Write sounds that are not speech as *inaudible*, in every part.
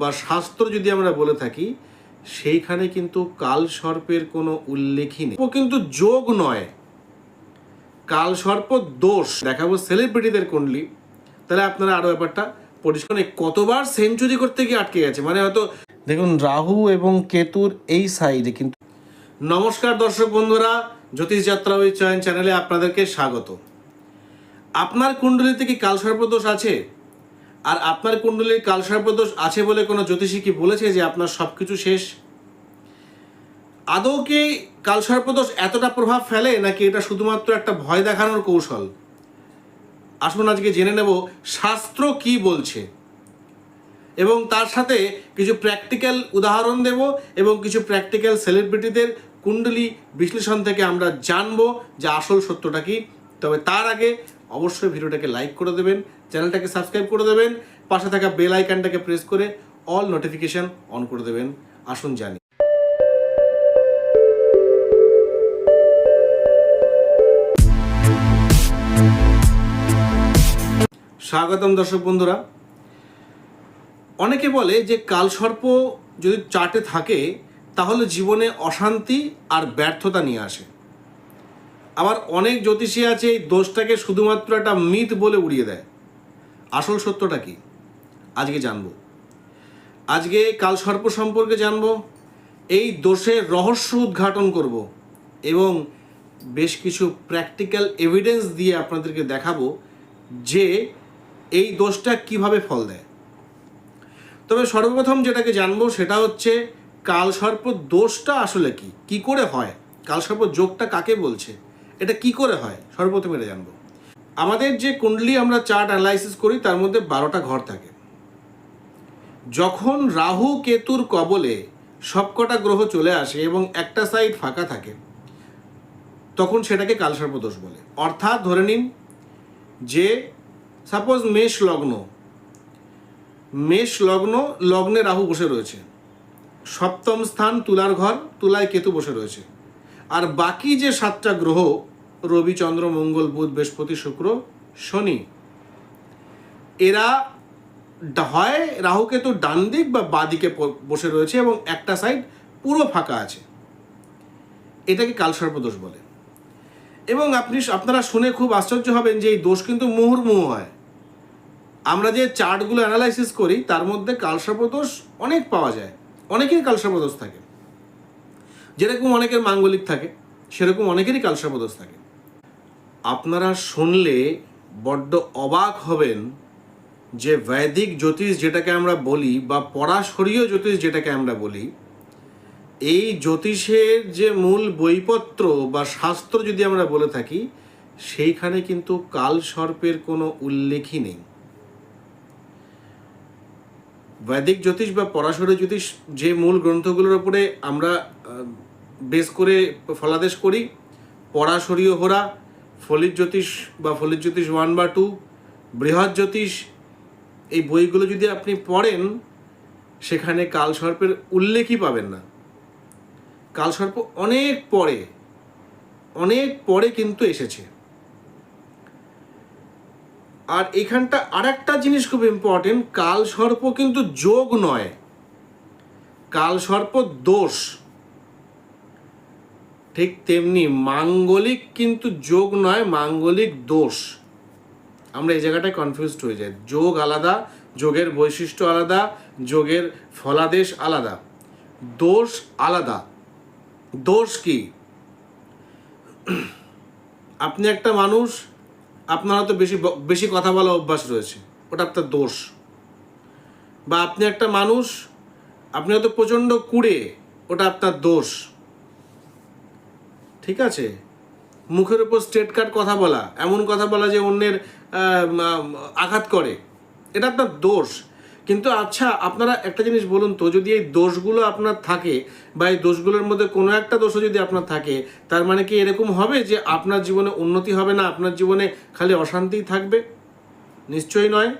বা শাস্ত্র যদি আমরা বলে থাকি, সেইখানে কিন্তু কাল সর্পের কোনো উল্লেখই নেই। কিন্তু যোগ নয়। কাল সর্প দোষ। দেখাবো সেলিব্রিটিদের কুণ্ডলি। তাহলে আপনারা আরও ব্যাপারটা পরিষ্কার কতবার সেঞ্চুরি করতে গিয়ে আটকে গেছে? মানে হয়তো দেখুন, রাহু এবং কেতুর এই সাইডে কিন্তু নমস্কার দর্শক বন্ধুরা, জ্যোতিষ যাত্রা ওই চয়ন চ্যানেলে আপনাদেরকে স্বাগত। আপনার কুণ্ডলিতে কি কাল সর্পদোষ আছে? আর আপনার কুণ্ডলীর কাল সর্পদোষ আছে বলে কোনো জ্যোতিষী কি বলেছে যে আপনার সব কিছু শেষ? আদৌ কি কাল সর্পদোষ এতটা প্রভাব ফেলে নাকি এটা শুধুমাত্র একটা ভয় দেখানোর কৌশল? আসুন আজকে জেনে নেব শাস্ত্র কি বলছে। এবং তার সাথে কিছু প্র্যাকটিক্যাল উদাহরণ দেব এবং কিছু প্র্যাকটিক্যাল সেলিব্রিটিদের কুণ্ডলী বিশ্লেষণ থেকে আমরা জানব যে আসল সত্যটা কি। তবে তার আগে অবশ্যই ভিডিওটাকে লাইক করে দেবেন চ্যানেলটাকে সাবস্ক্রাইব করে দেবেন, পাশে থাকা বেল আইকনটাকে প্রেস করে অল নোটিফিকেশন অন করে দেবেন। আসুন জানি। স্বাগতম দর্শক বন্ধুরা। অনেকে বলে যে কালসর্প যদি চার্টে থাকে, তাহলে জীবনে অশান্তি আর ব্যর্থতা নিয়ে আসে। আবার অনেক জ্যোতিষী আছে এই দোষটাকে শুধুমাত্র একটা মিথ বলে উড়িয়ে দেয়। আসল সত্যটা কি? আজকে জানব। আজকে কাল সর্প সম্পর্কে জানব, এই দোষের রহস্য উদ্ঘাটন করব এবং বেশ কিছু প্র্যাকটিক্যাল এভিডেন্স দিয়ে আপনাদেরকে দেখাবো যে এই দোষটা কীভাবে ফল দেয়। তবে সর্বপ্রথম যেটাকে জানব সেটা হচ্ছে কালসর্প দোষটা আসলে কি? কি করে হয়? কালসর্প যোগটা কাকে বলছে? এটা কি করে হয়? সর্বপ্রথম এটা জানব। আমাদের যে কুণ্ডলি আমরা চার্ট অ্যানালাইসিস করি, তার মধ্যে বারোটা ঘর থাকে। যখন রাহু কেতুর কবলে সবকটা গ্রহ চলে আসে এবং একটা সাইড ফাঁকা থাকে, তখন সেটাকে কালসর্প দোষ বলে। অর্থাৎ ধরে নিন যে সাপোজ মেষ লগ্ন মেষ লগ্ন লগ্নে রাহু বসে রয়েছে। সপ্তম স্থান তুলার ঘর, তুলায় কেতু বসে রয়েছে। আর বাকি যে সাতটা গ্রহ রবি, চন্দ্র, মঙ্গল, বুধ, বৃহস্পতি, শুক্র, শনি। এরা হয় রাহু কেতু ডান দিক বা বাদিকে বসে রয়েছে এবং একটা সাইড পুরো ফাঁকা আছে। এটাকে কালসর্পদোষ বলে। এবং আপনি আপনারা শুনে খুব আশ্চর্য হবেন যে এই দোষ কিন্তু মুহুর্মুহু হয়। আমরা যে চার্টগুলো অ্যানালাইসিস করি, তার মধ্যে কালসর্পদোষ অনেক পাওয়া যায়। অনেকের কালসর্পদোষ থাকে। যেরকম অনেকের মাঙ্গলিক থাকে, সেরকম অনেকেরই কালসর্পদোষ থাকে। আপনারা শুনলে বড্ড অবাক হবেন যে বৈদিক জ্যোতিষ যেটাকে আমরা বলি বা পরাশরীয় জ্যোতিষ যেটাকে আমরা বলি, এই জ্যোতিষের যে মূল বইপত্র বা শাস্ত্র যদি আমরা বলে থাকি, সেইখানে কিন্তু কাল সর্পের কোনো উল্লেখই নেই। বৈদিক জ্যোতিষ বা পরাশরী জ্যোতিষ যে মূল গ্রন্থগুলোর উপরে আমরা বেশ করে ফলাদেশ করি, পরাশরীয় হোরা ফলিত জ্যোতিষ বা ফলিত জ্যোতিষ ওয়ান বা টু বৃহৎ জ্যোতিষ, এই বইগুলো যদি আপনি পড়েন, সেখানে কালসর্পের উল্লেখই পাবেন না। কালসর্প অনেক পরে অনেক পরে কিন্তু এসেছে। আর এখানটা আর একটা জিনিস খুব ইম্পর্টেন্ট কাল সর্প কিন্তু যোগ নয়। কাল সর্প দোষ। ঠিক তেমনি মাঙ্গলিক কিন্তু যোগ নয়, মাঙ্গলিক দোষ। আমরা এই জায়গাটায় কনফিউজড হয়ে যাই। যোগ আলাদা, যোগের বৈশিষ্ট্য আলাদা, যোগের ফলাদেশ আলাদা। দোষ আলাদা। দোষ কি? আপনি একটা মানুষ, আপনার হয়তো বেশি বেশি কথা বলা অভ্যাস রয়েছে। ওটা আপনার দোষ। বা আপনি একটা মানুষ, আপনি হয়তো প্রচণ্ড কুড়ে, ওটা আপনার দোষ। ঠিক আছে? মুখের উপর স্ট্রেট কাট কথা বলা, এমন কথা বলা যে অন্যের আঘাত করে। এটা আপনার দোষ। কিন্তু আচ্ছা আপনারা একটা জিনিস বলুন তো, যদি এই দোষগুলো আপনার থাকে বা এই দোষগুলোর মধ্যে কোনো একটা দোষও যদি আপনার থাকে, তার মানে কি এরকম হবে যে আপনার জীবনে উন্নতি হবে না? আপনার জীবনে খালি অশান্তিই থাকবে? নিশ্চয়ই নয়।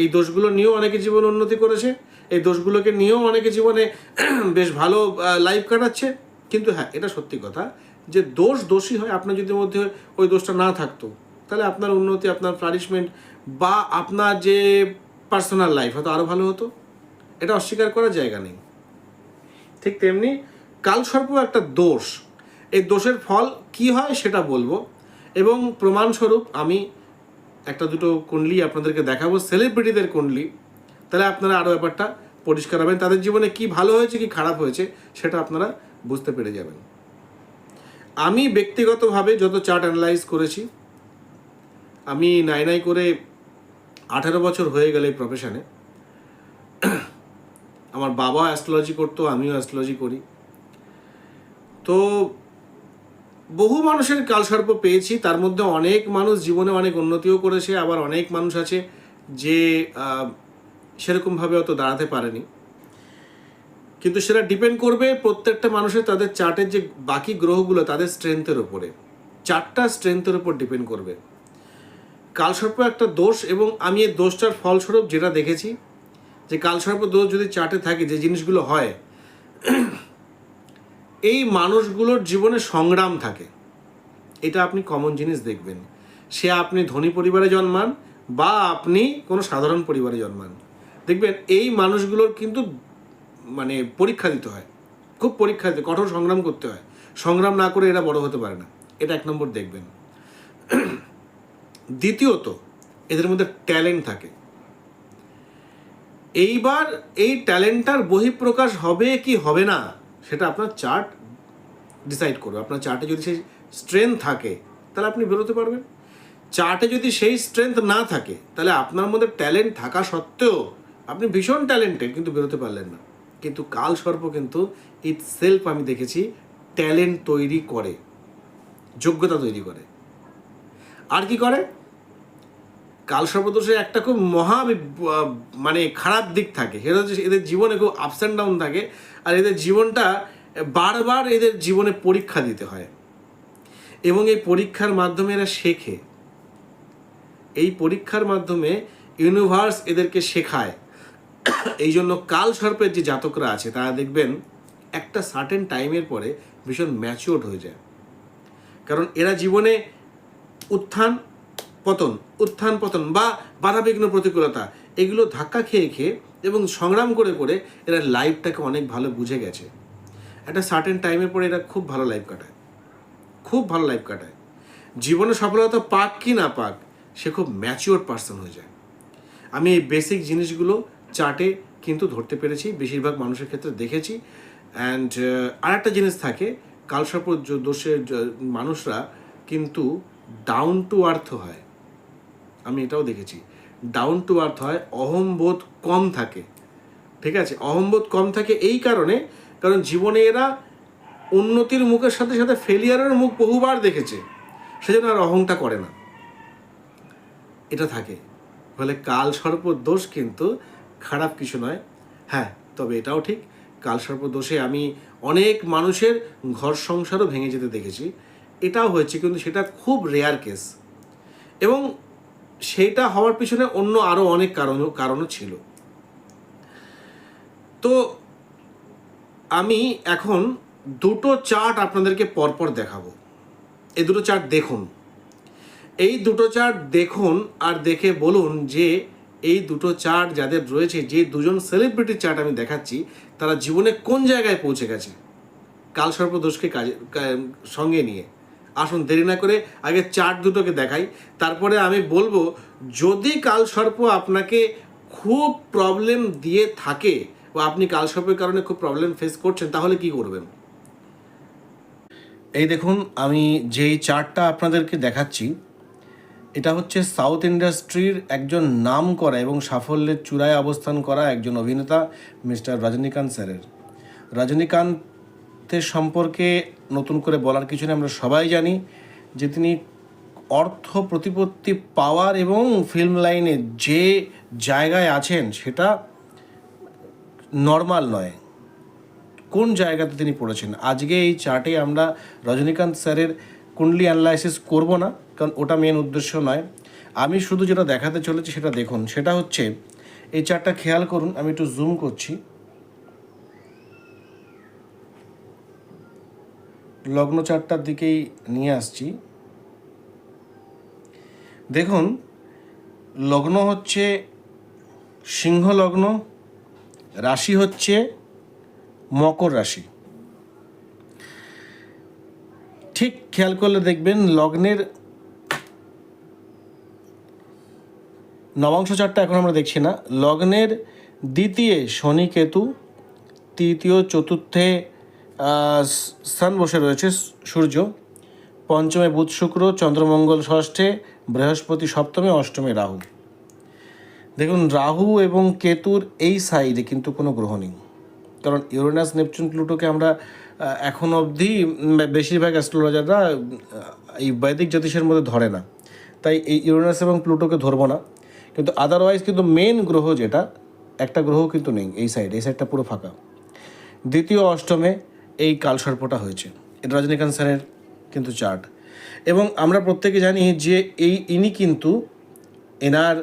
এই দোষগুলো নিয়েও অনেকে জীবন উন্নতি করেছে। এই দোষগুলোকে নিয়েও অনেকে জীবনে *clears throat* বেশ ভালো লাইফ কাটাচ্ছে। কিন্তু হ্যাঁ এটা সত্যি কথা। যে দোষ দোষী হয় আপনার যদি মধ্যে ওই দোষটা না থাকতো, তাহলে আপনার উন্নতি, আপনার ফ্লারিশমেন্ট বা আপনার যে পার্সোনাল লাইফ হয়তো আরও ভালো হতো। এটা অস্বীকার করার জায়গা নেই। ঠিক তেমনি কালসর্প একটা দোষ, এই দোষের ফল কি হয় সেটা বলব। এবং প্রমাণস্বরূপ আমি একটা দুটো কুণ্ডলি আপনাদেরকে দেখাবো সেলিব্রিটিদের কুণ্ডলি। তাহলে আপনারা আরও ব্যাপারটা পরিষ্কার হবেন, তাদের জীবনে কি ভালো হয়েছে, কি খারাপ হয়েছে, সেটা আপনারা বুঝতে পেরে যাবেন। আমি ব্যক্তিগতভাবে যত চার্ট অ্যানালাইজ করেছি, আমি নাই নাই করে আঠেরো বছর হয়ে গেলে প্রফেশনে আমার বাবা অ্যাস্ট্রোলজি করতো, আমিও অ্যাস্ট্রোলজি করি। তো বহু মানুষের কালসর্প পেয়েছি, তার মধ্যে অনেক মানুষ জীবনে অনেক উন্নতিও করেছে, আবার অনেক মানুষ আছে যে সেরকমভাবে অত দাঁড়াতে পারেনি। কিন্তু সেটা ডিপেন্ড করবে প্রত্যেকটা মানুষের তাদের চার্টের যে বাকি গ্রহগুলো তাদের স্ট্রেংথের উপরে। চারটা স্ট্রেংথের উপর ডিপেন্ড করবে। কালসর্প একটা দোষ এবং আমি এই দোষটার ফলস্বরূপ যেটা দেখেছি, যে কালসর্প দোষ যদি চার্টে থাকে, যে জিনিসগুলো হয়, *clears throat* এই মানুষগুলোর জীবনে সংগ্রাম থাকে। এটা আপনি কমন জিনিস দেখবেন। সে আপনি ধনী পরিবারে জন্মান বা আপনি কোনো সাধারণ পরিবারে জন্মান। দেখবেন এই মানুষগুলোর কিন্তু মানে পরীক্ষা দিতে হয়। খুব পরীক্ষা দিতে কঠোর সংগ্রাম করতে হয়। সংগ্রাম না করে এরা বড় হতে পারে না। এটা এক নম্বর দেখবেন। *clears throat* দ্বিতীয়ত, এদের মধ্যে ট্যালেন্ট থাকে। এইবার এই ট্যালেন্টটার বহিঃপ্রকাশ হবে কি হবে না, সেটা আপনার চার্ট ডিসাইড করবে। আপনার চার্টে যদি সেই স্ট্রেংথ থাকে, তাহলে আপনি বেরোতে পারবেন। চার্টে যদি সেই স্ট্রেংথ না থাকে, তাহলে আপনার মধ্যে ট্যালেন্ট থাকা সত্ত্বেও আপনি ভীষণ ট্যালেন্টেড, কিন্তু বেরোতে পারলেন না। কিন্তু কাল সর্প কিন্তু ইট সেলফ আমি দেখেছি ট্যালেন্ট তৈরি করে, যোগ্যতা তৈরি করে। আর কি করে? কাল সর্বদোষের একটা খুব মহা মানে খারাপ দিক থাকে। সেটা হচ্ছে এদের জীবনে খুব আপস অ্যান্ড ডাউন থাকে আর এদের জীবনটা বারবার এদের জীবনে পরীক্ষা দিতে হয়। এবং এই পরীক্ষার মাধ্যমে এরা শেখে। এই পরীক্ষার মাধ্যমে ইউনিভার্স এদেরকে শেখায়। এই জন্য কাল সর্পের যে জাতকরা আছে, তারা দেখবেন একটা সার্টেন টাইমের পরে ভীষণ ম্যাচিওর্ড হয়ে যায়। কারণ এরা জীবনে উত্থান, পতন উত্থান, পতন বা বাধাবিঘ্ন প্রতিকূলতা, এগুলো ধাক্কা খেয়ে খেয়ে এবং সংগ্রাম করে করে এরা লাইফটাকে অনেক ভালো বুঝে গেছে। একটা সার্টেন টাইমের পরে এরা খুব ভালো লাইফ কাটায়। খুব ভালো লাইফ কাটায়। জীবনে সফলতা পাক কি না পাক, সে খুব ম্যাচিওর পার্সন হয়ে যায়। আমি এই বেসিক জিনিসগুলো চার্টে কিন্তু ধরতে পেরেছি, বেশিরভাগ মানুষের ক্ষেত্রে দেখেছি। অ্যান্ড আর একটা জিনিস থাকে কালসর্প দোষের মানুষরা কিন্তু ডাউন টু আর্থ হয়। আমি এটাও দেখেছি। ডাউন টু আর্থ হয় অহংবোধ কম থাকে। ঠিক আছে? অহংবোধ কম থাকে এই কারণে, কারণ জীবনে এরা উন্নতির মুখের সাথে সাথে ফেলিয়ারের মুখ বহুবার দেখেছে। সেজন্য আর অহংটা করে না। এটা থাকে। ফলে কাল সর্প দোষ কিন্তু খারাপ কিছু নয়। হ্যাঁ তবে এটাও ঠিক। কাল সর্প দোষে আমি অনেক মানুষের ঘর সংসারও ভেঙে যেতে দেখেছি। এটাও হয়েছে, কিন্তু সেটা খুব রেয়ার কেস এবং সেটা হওয়ার পিছনে অন্য আরও অনেক কারণও কারণও ছিল। তো আমি এখন দুটো চার্ট আপনাদেরকে পরপর দেখাবো। এই দুটো চার্ট দেখুন। এই দুটো চার্ট দেখুন আর দেখে বলুন যে এই দুটো চার্ট যাদের রয়েছে, যে দুজন সেলিব্রিটির চার্ট আমি দেখাচ্ছি, তারা জীবনে কোন জায়গায় পৌঁছে গেছে? কাল সর্পদোষকে কাজে সঙ্গে নিয়ে। আসুন দেরি না করে আগে চার্ট দুটোকে দেখাই। তারপরে আমি বলব, যদি কাল সর্প আপনাকে খুব প্রবলেম দিয়ে থাকে বা আপনি কাল সর্পের কারণে খুব প্রবলেম ফেস করছেন, তাহলে কি করবেন? এই দেখুন, আমি যেই চার্টটা আপনাদেরকে দেখাচ্ছি এটা হচ্ছে সাউথ ইন্ডাস্ট্রির একজন নাম করা এবং সাফল্যের চূড়ায় অবস্থান করা একজন অভিনেতা, মিস্টার রজনীকান্ত স্যারের। রজনীকান্তের সম্পর্কে নতুন করে বলার কিছু নেই, আমরা সবাই জানি যে তিনি অর্থ প্রতিপত্তি পাওয়ার এবং ফিল্ম লাইনে যে জায়গায় আছেন সেটা নর্মাল নয়। কোন জায়গাতে তিনি পড়েছেন? আজকে এই চার্টে আমরা রজনীকান্ত স্যারের কুণ্ডলি অ্যানালাইসিস করব না। কারণ ওটা মেন উদ্দেশ্য নয়। আমি শুধু যেটা দেখাতে চলেছি সেটা দেখুন। সেটা হচ্ছে, এই চারটা খেয়াল করুন, আমি একটু জুম করছি। লগ্ন চারটার দিকেই নিয়ে আসছি। দেখুন, লগ্ন হচ্ছে সিংহ লগ্ন, রাশি হচ্ছে মকর রাশি। ঠিক খেয়াল করলে দেখবেন লগ্নের নবাংশ চারটা এখন আমরা দেখছি না। লগ্নের দ্বিতীয় শনি কেতু তৃতীয় চতুর্থে স্থান বসে রয়েছে সূর্য, পঞ্চমে বুধ শুক্র, চন্দ্রমঙ্গল ষষ্ঠে বৃহস্পতি সপ্তমে, অষ্টমে রাহু। দেখুন, রাহু এবং কেতুর এই সাইডে কিন্তু কোনো গ্রহ নেই। কারণ ইউরেনাস, নেপচুন, প্লুটোকে আমরা এখন অবধি বেশিরভাগ অ্যাস্ট্রোলজাররা এই বৈদিক জ্যোতিষের মধ্যে ধরে না। তাই এই ইউরেনাস এবং প্লুটোকে ধরবো না। কিন্তু আদারওয়াইজ কিন্তু মেন গ্রহ যেটা, একটা গ্রহ কিন্তু নেই এই সাইড এই সাইডটা পুরো ফাঁকা। দ্বিতীয় অষ্টমে এই কালসর্পটা হয়েছে, এটা রজনীকান্ত স্যারের কিন্তু চার্ট এবং আমরা প্রত্যেকে জানি যে এই ইনি কিন্তু এনার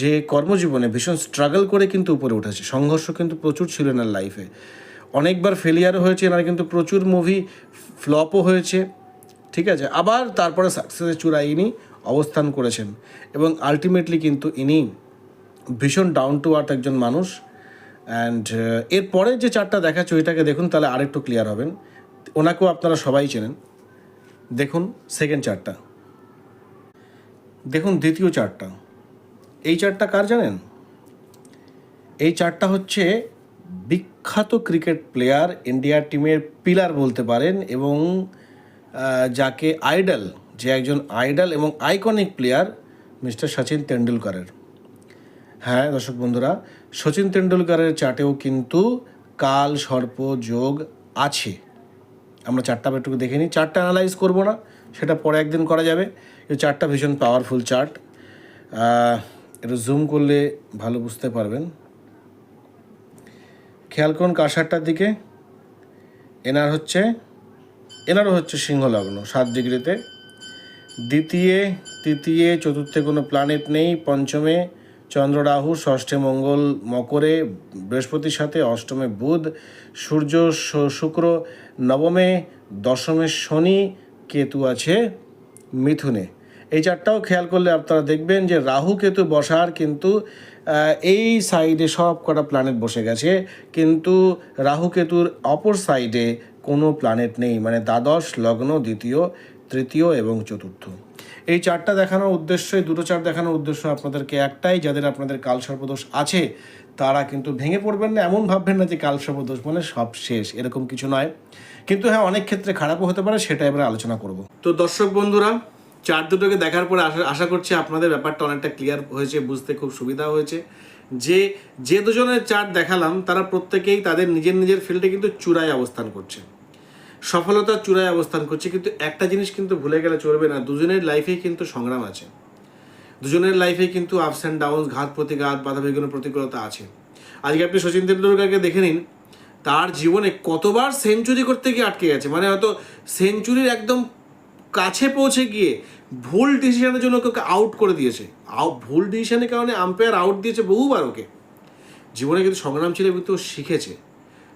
যে কর্মজীবনে ভীষণ স্ট্রাগল করে কিন্তু উপরে উঠেছে, সংঘর্ষ কিন্তু প্রচুর ছিল এনার লাইফে অনেকবার ফেলিয়ারও হয়েছে, এনার কিন্তু প্রচুর মুভি ফ্লপও হয়েছে, ঠিক আছে? আবার তারপরে সাকসেসের চূড়ায় ইনি অবস্থান করেছেন। এবং আলটিমেটলি কিন্তু ইনি ভীষণ ডাউন টু আর্থ একজন মানুষ। অ্যান্ড এরপরে যে চারটা দেখাচ্ছে ওইটাকে দেখুন, তাহলে আরেকটু ক্লিয়ার হবেন। ওনাকেও আপনারা সবাই চেনেন। দেখুন সেকেন্ড চারটা। দেখুন দ্বিতীয় চারটা। এই চারটা কার জানেন? এই চারটা হচ্ছে বিখ্যাত ক্রিকেট প্লেয়ার ইন্ডিয়া টিমের পিলার বলতে পারেন এবং যাকে আইডল যে একজন আইডল এবং আইকনিক প্লেয়ার মিস্টার সচিন তেন্ডুলকরের। হ্যাঁ দর্শক বন্ধুরা, সচিন তেন্ডুলকরের চার্টেও কিন্তু কাল, সর্প, যোগ আছে। আমরা চারটা একটু দেখে নিই। চারটা অ্যানালাইজ করব না, সেটা পরে একদিন করা যাবে। এই চারটা ভীষণ পাওয়ারফুল চার্ট একটু জুম করলে ভালো বুঝতে পারবেন। খেয়াল করুন কারসারটার দিকে। এনার হচ্ছে, এনারও হচ্ছে সিংহ লগ্ন সাত ডিগ্রিতে। দ্বিতীয়, তৃতীয়, চতুর্থে কোনো প্ল্যানেট নেই। পঞ্চমে চন্দ্র রাহু, ষষ্ঠে মঙ্গল মকরে, বৃহস্পতির সাথে অষ্টমে বুধ, সূর্য শুক্র, নবমে, দশমে শনি, কেতু আছে মিথুনে। এই চারটাও খেয়াল করলে আপনারা দেখবেন যে রাহু, কেতু বসার কিন্তু এই সাইডে সব কটা প্ল্যানেট বসে গেছে। কিন্তু রাহু, কেতুর অপর সাইডে কোনো প্ল্যানেট নেই। মানে দ্বাদশ, লগ্ন, দ্বিতীয় তৃতীয় এবং চতুর্থ। এই চারটা দেখানোর উদ্দেশ্য এই দুটো চার দেখানোর উদ্দেশ্য আপনাদেরকে একটাই, যাদের আপনাদের কাল সর্পদোষ আছে, তারা কিন্তু ভেঙে পড়বেন না, এমন ভাববেন না যে কাল সর্পদোষ মানে সব শেষ, এরকম কিছু নয়। কিন্তু হ্যাঁ অনেক ক্ষেত্রে খারাপও হতে পারে, সেটা এবারে আলোচনা করব। তো দর্শক বন্ধুরা, চার দুটোকে দেখার পরে আশা আশা করছি আপনাদের ব্যাপারটা অনেকটা ক্লিয়ার হয়েছে, বুঝতে খুব সুবিধা হয়েছে। যে যে দুজনের চার্ট দেখালাম, তারা প্রত্যেকেই তাদের নিজের নিজের ফিল্ডে কিন্তু চূড়ায় অবস্থান করছে। সফলতার চূড়ায় অবস্থান করছে, কিন্তু একটা জিনিস কিন্তু ভুলে গেলে চলবে না, দুজনের লাইফেই কিন্তু সংগ্রাম আছে। দুজনের লাইফে কিন্তু আপস অ্যান্ড ডাউনস ঘাত প্রতিঘাত বাধা বিঘ্ন প্রতিকূলতা আছে। আজকে আপনি সচিন তেন্ডুলকারকে দেখে নিন, তার জীবনে কতবার সেঞ্চুরি করতে গিয়ে আটকে গেছে মানে হয়তো সেঞ্চুরির একদম কাছে পৌঁছে গিয়ে ভুল ডিসিশনের জন্য ওকে আউট করে দিয়েছে। ভুল ডিসিশনের কারণে আম্পায়ার আউট দিয়েছে বহুবার ওকে। জীবনে কিন্তু সংগ্রাম ছিল, কিন্তু শিখেছে।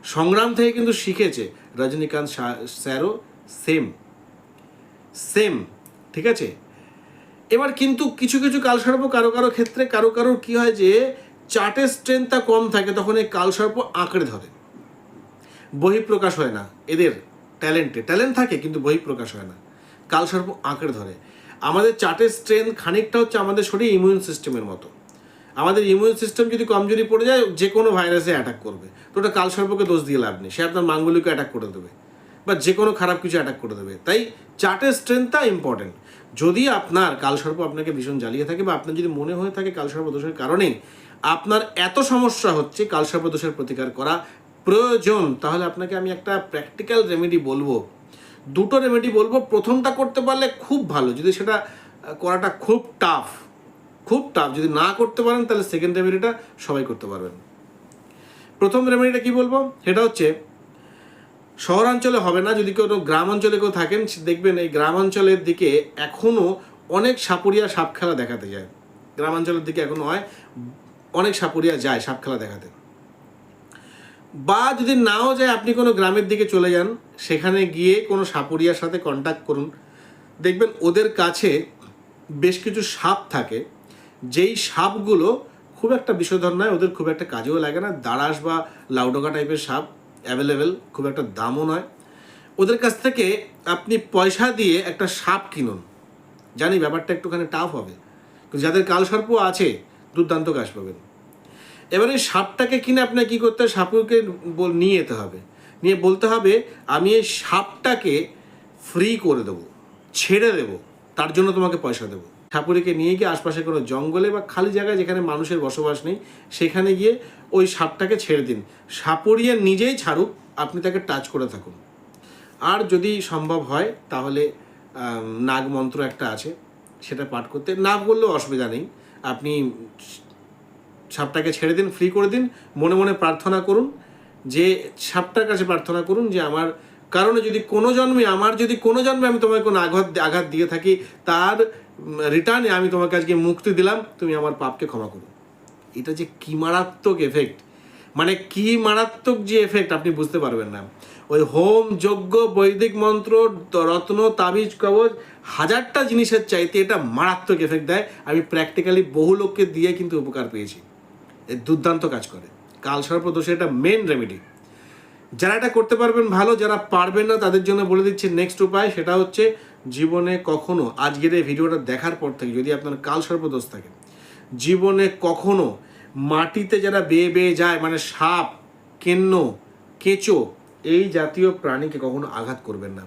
সংগ্রাম থেকে কিন্তু শিখেছে রজনীকান্ত স্যারও সেম সেম ঠিক আছে? এবার কিন্তু কিছু কিছু কালসর্প কারও কারও ক্ষেত্রে কারও কারও কি হয় যে, চার্টের স্ট্রেংথটা কম থাকে, তখন এই কালসর্প আঁকড়ে ধরে। বহিঃপ্রকাশ হয় না, এদের ট্যালেন্টে ট্যালেন্ট থাকে, কিন্তু বহিঃপ্রকাশ হয় না। কালসর্প আঁকড়ে ধরে। আমাদের চার্টের স্ট্রেংথ খানিকটা হচ্ছে আমাদের শরীর ইমিউন সিস্টেমের মতো। আমাদের ইমিউন সিস্টেম যদি কমজোরি পড়ে যায়, যে কোনো ভাইরাসে অ্যাটাক করবে। তো ওটা কালসর্পকে দোষ দিয়ে লাভ নেই। সে আপনার মাঙ্গলিকে অ্যাটাক করে দেবে। বা যে কোনো খারাপ কিছু অ্যাটাক করে দেবে। তাই চার্টের স্ট্রেংথটা ইম্পর্টেন্ট যদি আপনার কালসর্প আপনাকে ভীষণ জ্বালিয়ে থাকে বা আপনার যদি মনে হয়ে থাকে কালসর্প দোষের কারণেই আপনার এত সমস্যা হচ্ছে কালসর্প দোষের প্রতিকার করা প্রয়োজন, তাহলে আপনাকে আমি একটা প্র্যাকটিক্যাল রেমেডি বলব। দুটো রেমেডি বলব। প্রথমটা করতে পারলে খুব ভালো। যদি সেটা করাটা খুব টাফ খুব টাফ যদি না করতে পারেন, তাহলে সেকেন্ড রেমেডিটা সবাই করতে পারবেন। প্রথম রেমেডিটা কি বলব? সেটা হচ্ছে, শহরাঞ্চলে হবে না। যদি কোনো গ্রাম অঞ্চলে কেউ থাকেন দেখবেন এই গ্রাম অঞ্চলের দিকে এখনও অনেক সাপুরিয়া সাপ খেলা দেখাতে যায়। গ্রামাঞ্চলের দিকে এখনও হয়, অনেক সাপুরিয়া যায় সাপ খেলা দেখাতে। বা যদি নাও যায়, আপনি কোনো গ্রামের দিকে চলে যান, সেখানে গিয়ে কোনো সাপুরিয়ার সাথে কন্ট্যাক্ট করুন। দেখবেন ওদের কাছে বেশ কিছু সাপ থাকে। যেই সাপগুলো খুব একটা বিষধর নয়, ওদের খুব একটা কাজেও লাগে না। দাঁড়াস বা লাউডোকা টাইপের সাপ অ্যাভেলেবেল খুব একটা দামও নয়। ওদের কাছ থেকে আপনি পয়সা দিয়ে একটা সাপ কিনুন। জানি ব্যাপারটা একটুখানি টাফ হবে, কিন্তু যাদের কালসর্প আছে, দুর্দান্ত কাজ পাবেন। এবারে সাপটাকে কিনে আপনাকে কী করতে হবে? সাপকে নিয়ে যেতে হবে। নিয়ে বলতে হবে, আমি এই সাপটাকে ফ্রি করে দেবো, ছেড়ে দেবো, তার জন্য তোমাকে পয়সা দেবো। ঠাকুরিকে নিয়ে গিয়ে আশপাশে কোনো জঙ্গলে বা খালি জায়গায় যেখানে মানুষের বসবাস নেই, সেখানে গিয়ে ওই সাপটাকে ছেড়ে দিন। সাপড়িয়া নিজেই ছাড়ুক, আপনি তাকে টাচ করে থাকুন। আর যদি সম্ভব হয়, তাহলে নাগ মন্ত্র একটা আছে, সেটা পাঠ করতে। না বললেও অসুবিধা নেই। আপনি সাপটাকে ছেড়ে দিন ফ্রি করে দিন, মনে মনে প্রার্থনা করুন, যে সাপটার কাছে প্রার্থনা করুন যে আমার কারণে যদি কোনো জন্মে, আমার যদি কোনো জন্মে আমি তোমাকে কোনো আঘাত আঘাত দিয়ে থাকি, তার রিটার্নে আমি তোমাকে আজকে মুক্তি দিলাম, তুমি আমার পাপকে ক্ষমা করো। এটা যে কি মারাত্মক এফেক্ট মানে কি মারাত্মক যে এফেক্ট আপনি বুঝতে পারবেন না। ওই হোম, যজ্ঞ, বৈদিক মন্ত্র, রত্ন, তাবিজ কবচ হাজারটা জিনিসের চাইতে এটা মারাত্মক এফেক্ট দেয়। আমি প্র্যাকটিক্যালি বহু লোককে দিয়ে কিন্তু উপকার পেয়েছি। এ দুর্দান্ত কাজ করে। কালসর্প দোষে এটা মেন রেমেডি যারা এটা করতে পারবেন ভালো, যারা পারবেন না, তাদের জন্য বলে দিচ্ছি নেক্সট উপায়, সেটা হচ্ছে জীবনে কখনো, আজকের এই ভিডিওটা দেখার পর থেকে, যদি আপনার কাল সর্বদোষ থাকে, জীবনে কখনো মাটিতে যারা বেয়ে বেয়ে যায় মানে সাপ, কেন্ন, কেঁচো, এই জাতীয় প্রাণীকে কখনো আঘাত করবেন না।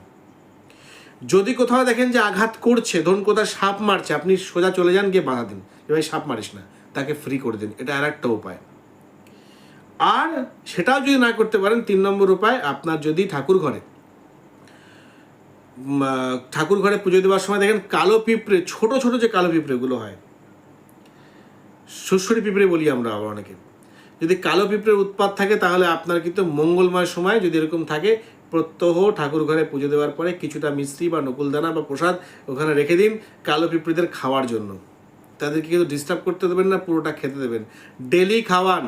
যদি কোথাও দেখেন যে আঘাত করছে, ধরুন কোথাও সাপ মারছে, আপনি সোজা চলে যান গিয়ে বাধা দিন ভাই সাপ মারিস না, তাকে ফ্রি করে দিন, এটা আর একটা উপায়। আর সেটাও যদি না করতে পারেন, তিন নম্বর উপায়, আপনার যদি ঠাকুর ঘরে ঠাকুর ঘরে পুজো দেওয়ার সময় দেখেন কালো পিঁপড়ে, ছোট ছোট যে কালো পিঁপড়েগুলো হয় সুসরি পিঁপড়ে বলি আমরা আবার অনেকে। যদি কালো পিঁপড়ের উৎপাত থাকে তাহলে আপনার কিন্তু মঙ্গলময় সময় যদি এরকম থাকে, প্রত্যহ ঠাকুর ঘরে পুজো দেওয়ার পরে কিছুটা মিষ্টি বা নকুলদানা বা প্রসাদ ওখানে রেখে দিন কালো পিঁপড়েদের খাওয়ার জন্য। তাদেরকে কিন্তু ডিস্টার্ব করতে দেবেন না, পুরোটা খেতে দেবেন। ডেলি খাওয়ান।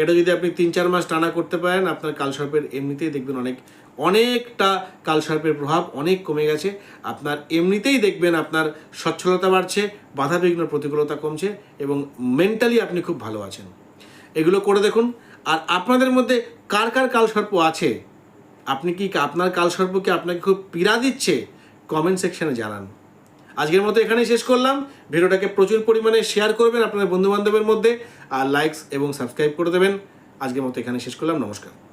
এটা যদি আপনি তিন, চার মাস টানা করতে পারেন, আপনার কালসর্পের এমনিতেই দেখবেন অনেক অনেকটা কালসর্পের প্রভাব অনেক কমে গেছে। আপনার এমনিতেই দেখবেন আপনার সচ্ছলতা বাড়ছে বাধা বিঘ্ন প্রতিকূলতা কমছে এবং মেন্টালি আপনি খুব ভালো আছেন। এগুলো করে দেখুন। আর আপনাদের মধ্যে কার কার কালসর্প আছে? আপনি কি আপনার কালসর্প কি আপনাকে খুব পীড়া দিচ্ছে? কমেন্ট সেকশনে জানান। আজকের মতো এখানেই শেষ করলাম। ভিডিওটাকে প্রচুর পরিমাণে শেয়ার করবেন আপনার বন্ধু বান্ধবের মধ্যে। আর লাইকস এবং সাবস্ক্রাইব করে দেবেন। আজকের মতো এখানে শেষ করলাম। নমস্কার।